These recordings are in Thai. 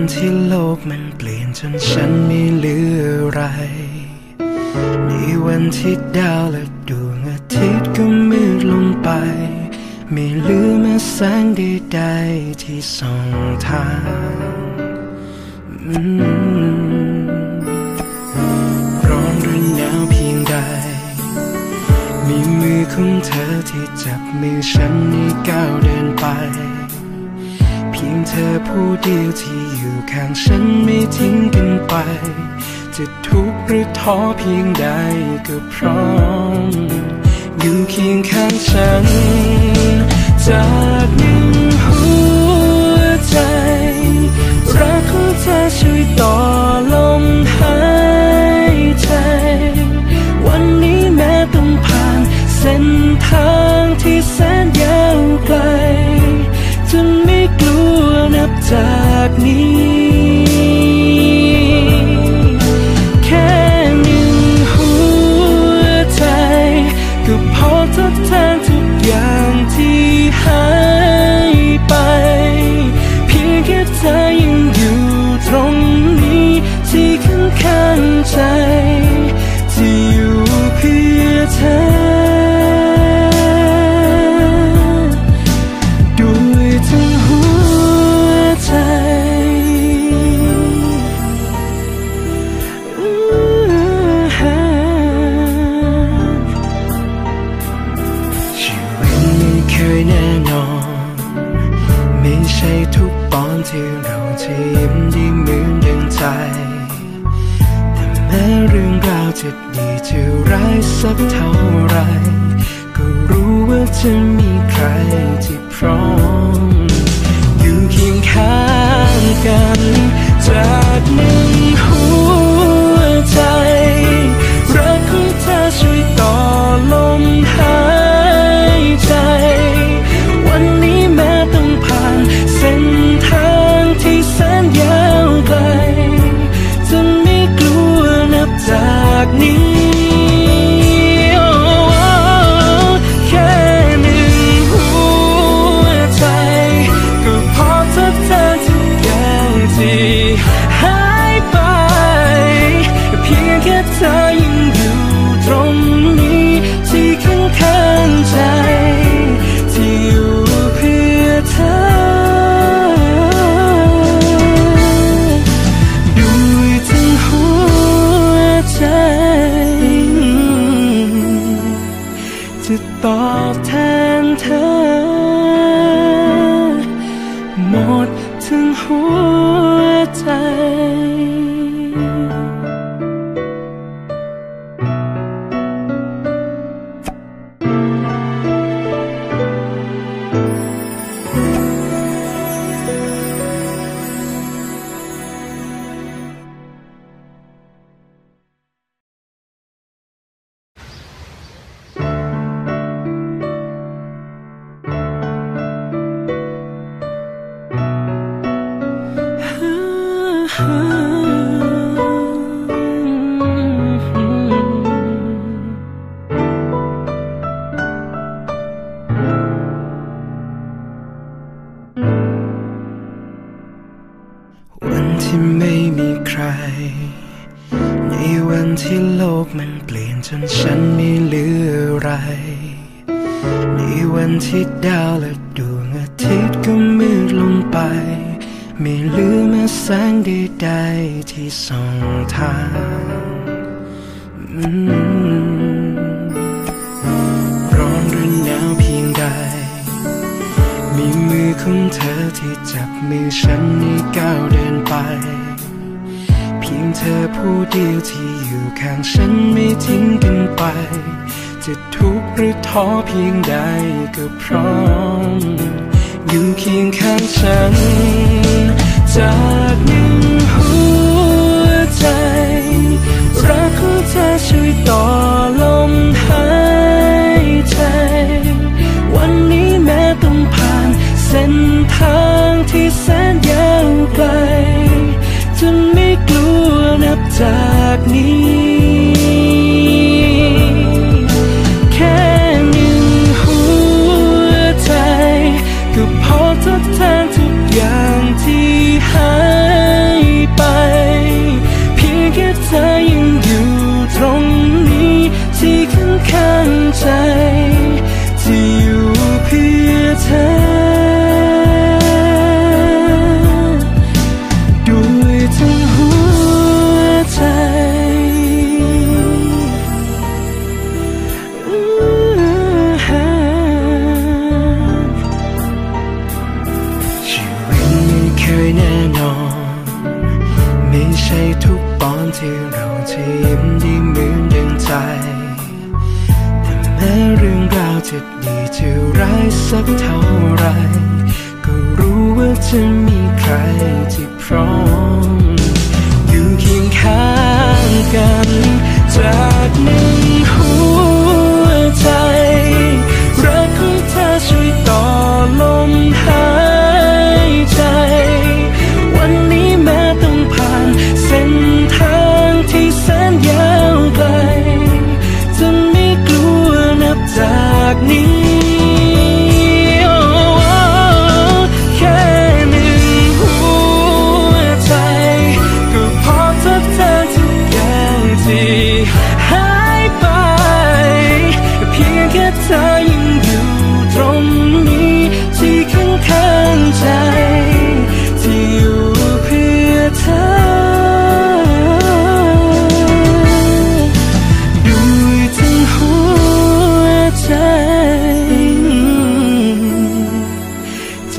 วันที่โลกมันเปลี่ยนจนฉันไม่เหลืออะไรในวันที่ดาวและดวงอาทิตย์ก็มืดลงไปไม่เหลือแม้แสงใดๆที่ส่องทางร้อนหรือหนาวเพียงใด มีมือของเธอที่จับมือฉันให้ก้าวเดิน อผู้เดียวที่อยู่ข้างฉันไม่ทิ้งกันไป จะทุกข์หรือท้อเพียงใดก็พร้อม อยู่เคียงข้างฉันจา จากนี้ ยแน่นอน ไม่ใช่ทุกตอนที่เราจะยิ้มได้เหมือนดังใจ แต่แม้เรื่องราวจะดีจะร้ายสักเท่าไร ก็รู้ว่าจะมีใครที่พร้อม อยู่เคียงข้างกันจา จะตอบแทนเธอ วันที่โลกมันเปลี่ยนจนฉันไม่เหลืออะไร ในวันที่ดาวและดวงอาทิตย์ก็มืดลงไป ไม่เหลือแม้แสงใดๆที่ส่องทางร้อนหรือหนาวเพียงใด มีมือของเธอที่จับมือฉันให้ก้าวเดินไป พียงเธอผู้เดียวที่อยู่ข้างฉันไม่ทิ้งกันไป จะทุกข์หรือท้อเพียงใดก็พร้อม อยู่เคียงข้างฉัน จากนี้ จากนี้ ยแน่นอน ไม่ใช่ทุกตอนที่เราจะยิ้มได้เหมือนดังใจ แต่แม้เรื่องราวจะดีจะร้ายสักเท่าไร ก็รู้ว่าจะมีใครที่พร้อม อยู่เคียงข้างกันจากนึ่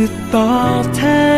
จะตอบแทน